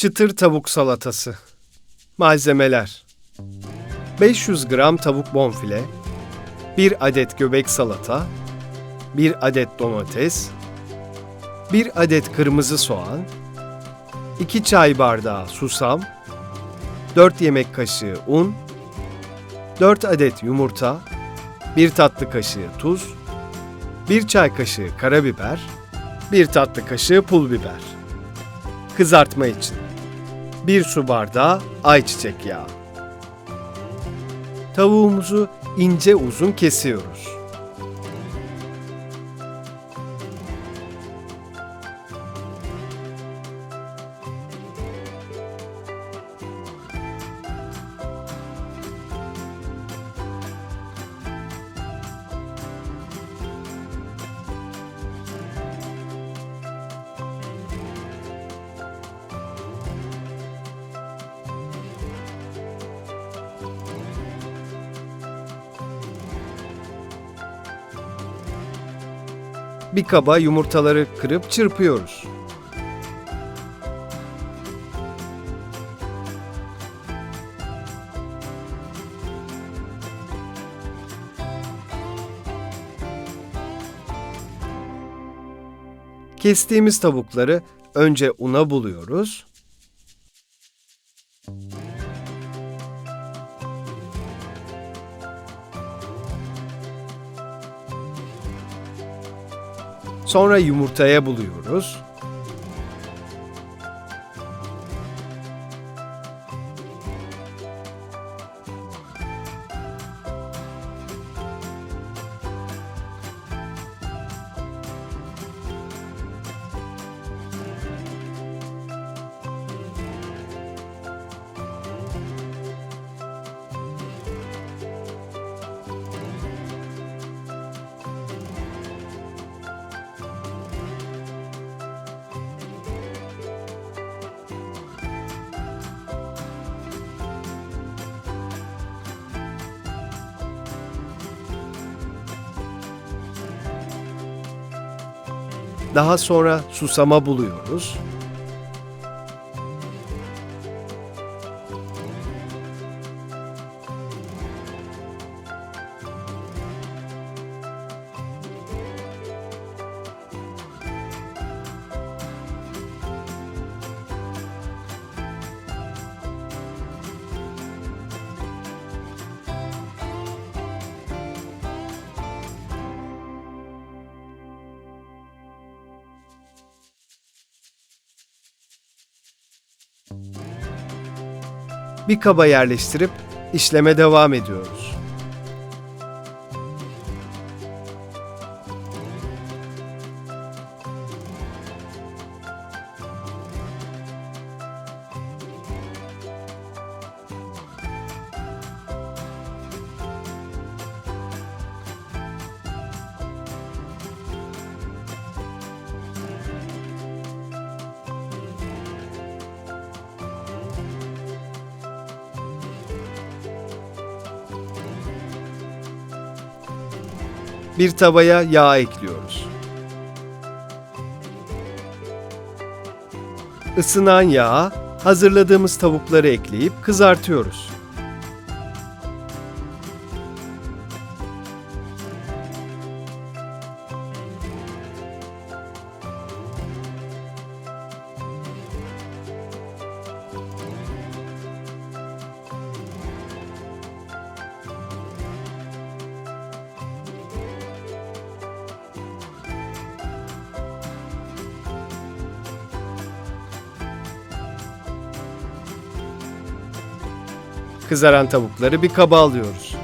Çıtır tavuk salatası. Malzemeler. 500 gram tavuk bonfile 1 adet göbek salata 1 adet domates 1 adet kırmızı soğan 2 çay bardağı susam 4 yemek kaşığı un 4 adet yumurta 1 tatlı kaşığı tuz 1 çay kaşığı karabiber 1 tatlı kaşığı pul biber. Kızartma için 1 su bardağı ayçiçek yağı Tavuğumuzu ince uzun kesiyoruz. Bir kaba yumurtaları kırıp çırpıyoruz. Kestiğimiz tavukları önce una buluyoruz. Sonra yumurtaya buluyoruz. Daha sonra susama buluyoruz. Bir kaba yerleştirip işleme devam ediyoruz. Bir tavaya yağ ekliyoruz. Isınan yağa hazırladığımız tavukları ekleyip kızartıyoruz. Kızaran tavukları bir kaba alıyoruz.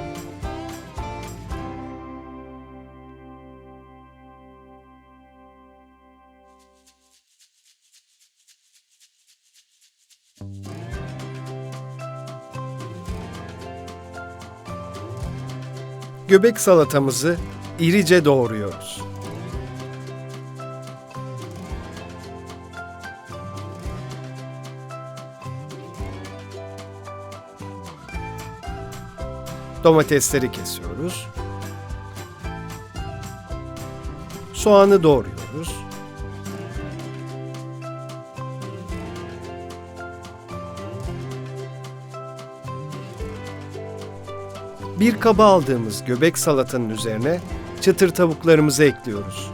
Göbek salatamızı irice doğruyoruz. Domatesleri kesiyoruz. Soğanı doğruyoruz. Bir kaba aldığımız göbek salatanın üzerine çıtır tavuklarımızı ekliyoruz.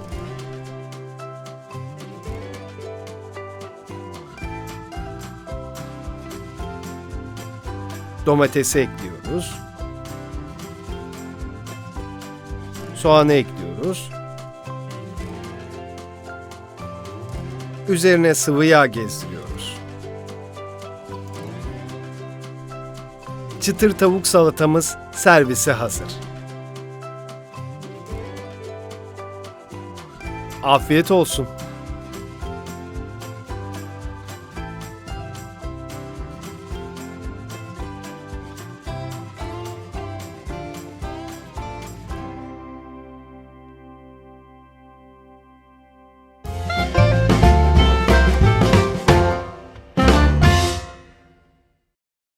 Domatesi ekliyoruz. Soğanı ekliyoruz. Üzerine sıvı yağ gezdiriyoruz. Çıtır tavuk salatamız servise hazır. Afiyet olsun.